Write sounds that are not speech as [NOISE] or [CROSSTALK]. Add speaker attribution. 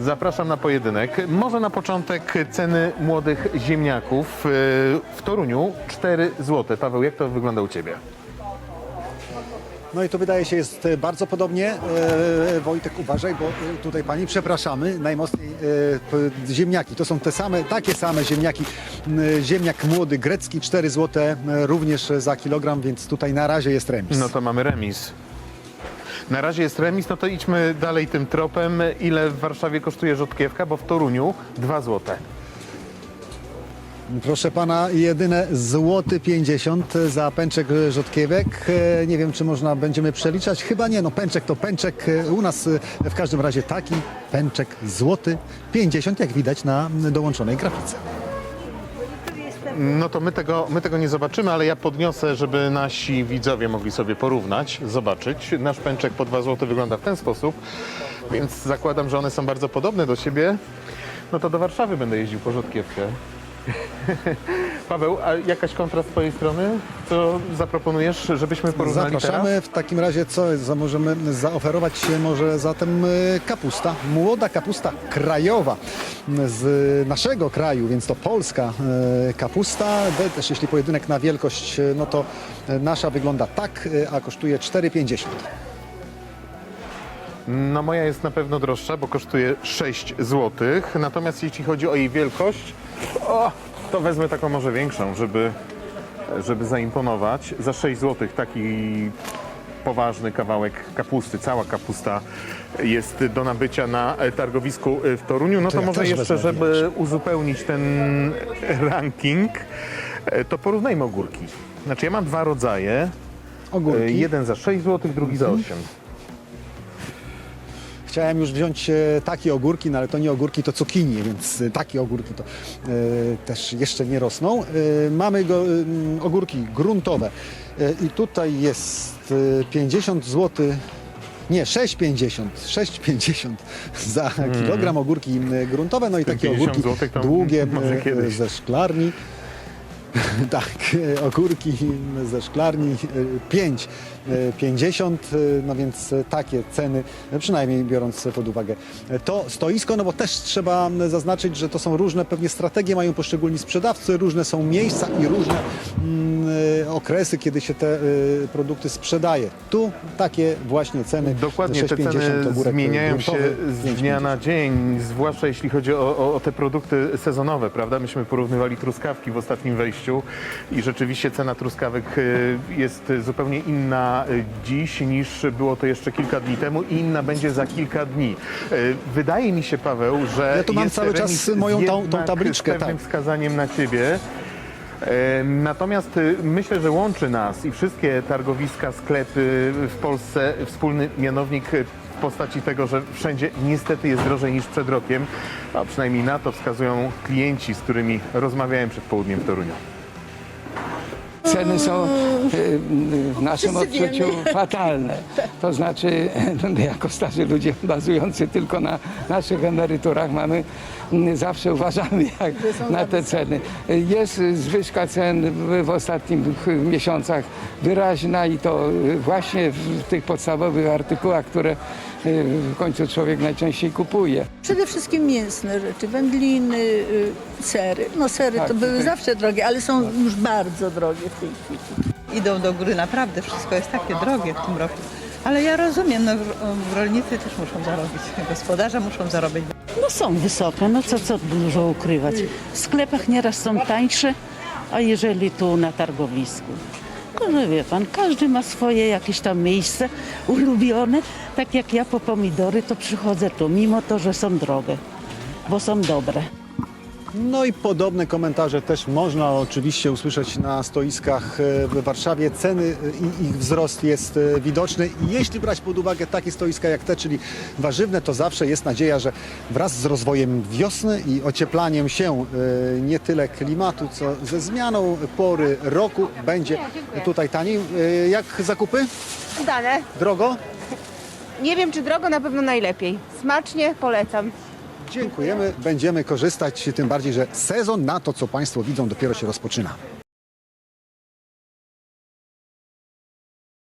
Speaker 1: Zapraszam na pojedynek. Może na początek ceny młodych ziemniaków. Yy, W Toruniu 4 zł. Paweł, jak to wygląda u Ciebie?
Speaker 2: No i to wydaje się jest e, bardzo podobnie. E, Wojtek, uważaj, bo e, tutaj pani, przepraszamy, najmocniej e, ziemniaki. To są te same, takie same ziemniaki. M, Ziemniak młody grecki, 4 zł e, również za kilogram, więc tutaj na razie jest remis.
Speaker 1: No to mamy remis. Na razie jest remis, no to idźmy dalej tym tropem. Ile w Warszawie kosztuje rzodkiewka? Bo w Toruniu 2 zł.
Speaker 2: Proszę pana, jedyne złoty 50 za pęczek rzodkiewek. Nie wiem, czy można będziemy przeliczać. Chyba nie, no pęczek to pęczek. U nas w każdym razie taki pęczek złoty 50, jak widać na dołączonej grafice.
Speaker 1: No to my tego, my tego nie zobaczymy, ale ja podniosę, żeby nasi widzowie mogli sobie porównać, zobaczyć. Nasz pęczek po 2 zł wygląda w ten sposób, więc zakładam, że one są bardzo podobne do siebie. No to do Warszawy będę jeździł po rzodkiewkę. [LAUGHS] Paweł, a jakaś kontra z twojej strony? Co zaproponujesz, żebyśmy porównali
Speaker 2: Zapraszamy. W takim razie co za- możemy zaoferować się może zatem e, kapusta, młoda kapusta krajowa z naszego kraju, więc to polska e, kapusta. Też jeśli pojedynek na wielkość, e, no to nasza wygląda tak, a kosztuje 4,50.
Speaker 1: No moja jest na pewno droższa, bo kosztuje 6 zł. Natomiast jeśli chodzi o jej wielkość, o, to wezmę taką może większą, żeby, żeby zaimponować. Za 6 zł taki poważny kawałek kapusty, cała kapusta jest do nabycia na e, targowisku e, w Toruniu. No
Speaker 2: To
Speaker 1: to
Speaker 2: ja
Speaker 1: może jeszcze, żeby uzupełnić ten ranking, e, to porównajmy ogórki. Znaczy ja mam dwa rodzaje.
Speaker 2: Ogórki.
Speaker 1: Jeden za 6 zł, drugi za 8.
Speaker 2: Chciałem już wziąć e, takie ogórki, no ale to nie ogórki, to cukinii, więc e, takie ogórki to e, też jeszcze nie rosną. Mamy go, mm, ogórki gruntowe i tutaj jest e, 50 zł. Nie, 6,50. 6,50 [LAUGHS] za kilogram ogórki m, gruntowe, no i takie
Speaker 1: 50
Speaker 2: ogórki długie ze szklarni. [LAUGHS] Tak, e, ogórki ze szklarni 5, 50, e, no więc e, takie ceny, e, przynajmniej biorąc pod uwagę e, to stoisko, no bo też trzeba zaznaczyć, że to są różne pewnie strategie, mają poszczególni sprzedawcy, różne są miejsca i różne mm, e, okresy, kiedy się te e, produkty sprzedaje. Tu takie właśnie ceny.
Speaker 1: Dokładnie, te
Speaker 2: 6,50
Speaker 1: ceny
Speaker 2: ogórek
Speaker 1: zmieniają się z dnia
Speaker 2: 5,50.
Speaker 1: na dzień, zwłaszcza jeśli chodzi o, o, o te produkty sezonowe, prawda? Myśmy porównywali truskawki w ostatnim wejściu i rzeczywiście cena truskawek y, jest zupełnie inna y, dziś niż było to jeszcze kilka dni temu i inna będzie za kilka dni. Y, Wydaje mi się, Paweł, że
Speaker 2: Ja tu mam cały czas moją tą- tą tabliczkę,
Speaker 1: z pewnym
Speaker 2: tak.
Speaker 1: wskazaniem na ciebie. Natomiast y, myślę, że łączy nas i wszystkie targowiska, sklepy w Polsce wspólny mianownik y, w postaci tego, że wszędzie niestety jest drożej niż przed rokiem, a przynajmniej na to wskazują klienci, z którymi rozmawiałem przed południem w Toruniu.
Speaker 3: Ceny są e, w naszym odczuciu fatalne. To znaczy, [LAUGHS] jako starzy ludzie bazujący tylko na naszych emeryturach mamy, zawsze uważamy [LAUGHS] jak na te ceny. Jest zwyżka cen w, ostatnich miesiącach wyraźna i to właśnie w tych podstawowych artykułach, które w końcu człowiek najczęściej kupuje.
Speaker 4: Przede wszystkim mięsne rzeczy, wędliny, y, sery. No sery
Speaker 3: Tak,
Speaker 4: to były
Speaker 3: tak.
Speaker 4: zawsze drogie, ale są już bardzo drogie w tej chwili.
Speaker 5: idą do góry naprawdę, wszystko jest takie drogie w tym roku. Ale ja rozumiem, no, rolnicy też muszą zarobić, gospodarze muszą zarobić.
Speaker 6: No są wysokie, no co, co dużo ukrywać. W sklepach nieraz są tańsze, a jeżeli tu na targowisku. No, że wie pan, każdy ma swoje jakieś tam miejsce ulubione. Tak jak ja po pomidory to przychodzę tu, mimo to, że są drogie, bo są dobre.
Speaker 2: No i podobne komentarze też można oczywiście usłyszeć na stoiskach e, w Warszawie. Ceny e, i ich wzrost jest e, widoczny. Jeśli brać pod uwagę takie stoiska jak te, czyli warzywne, to zawsze jest nadzieja, że wraz z rozwojem wiosny i ocieplaniem się nie tyle klimatu, co ze zmianą pory roku będzie tutaj taniej. Jak zakupy?
Speaker 7: Dane.
Speaker 2: Drogo?
Speaker 7: Nie wiem, czy drogo, na pewno najlepiej. Smacznie polecam.
Speaker 2: Dziękujemy. Będziemy korzystać, tym bardziej, że sezon na to, co Państwo widzą, dopiero się rozpoczyna.